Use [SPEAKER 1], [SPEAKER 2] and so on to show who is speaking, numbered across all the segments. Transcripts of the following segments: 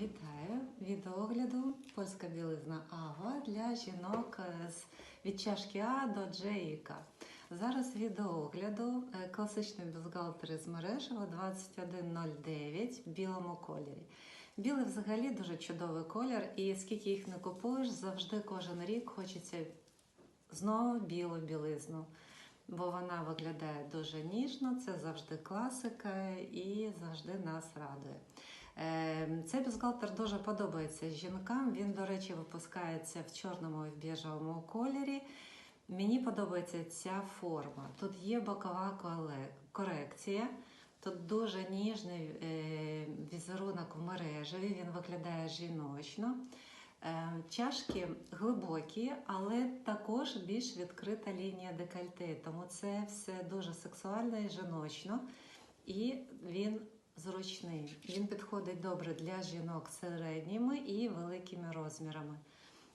[SPEAKER 1] Вітаю! Відеогляду польська білизна Ава для жінок е, з від чашки А до Дж і К. Зараз відеогляду е, класичний бюстгальтер із мережева 2109 в білому кольорі. Білий взагалі дуже чудовий колір, і скільки їх не купуєш, завжди кожен рік хочеться знову білу білизну. Бо вона виглядає дуже ніжно, це завжди класика і завжди нас радує. Е, Цей бюстгальтер дуже подобається жінкам. Він, до речі, випускається в чорному і в біжевому кольорі. Мені подобається ця форма. Тут є бокова корекція. Тут дуже ніжний е, візерунок в мережеві, він виглядає жіночно. Е, Чашки глибокі, але також більш відкрита лінія декольте, тому це все дуже сексуально і жіночно. І він зручний. Він підходить добре для жінок середніми і великими розмірами.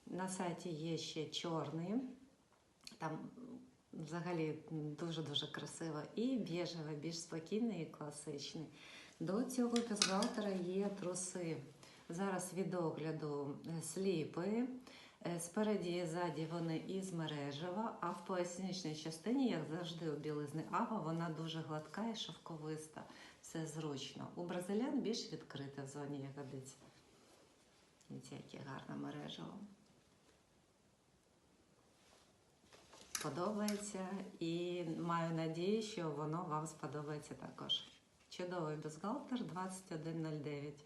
[SPEAKER 1] На сайті є ще чорний, там взагалі дуже-дуже красиво, і біжевий, більш спокійний і класичний. До цього бюстгальтера є труси. Зараз від огляду сліпи. Е, Спереді і ззаді вони із мережева, а в поясничній частині, як завжди у білизни Ава, вона дуже гладка і шовковиста. Все зручно. У бразилян більш відкрита в зоні ягодиць. Дивіться, яке гарне мережево. Подобається і маю надію, що воно вам сподобається також. Чудовий бюстгальтер 2109.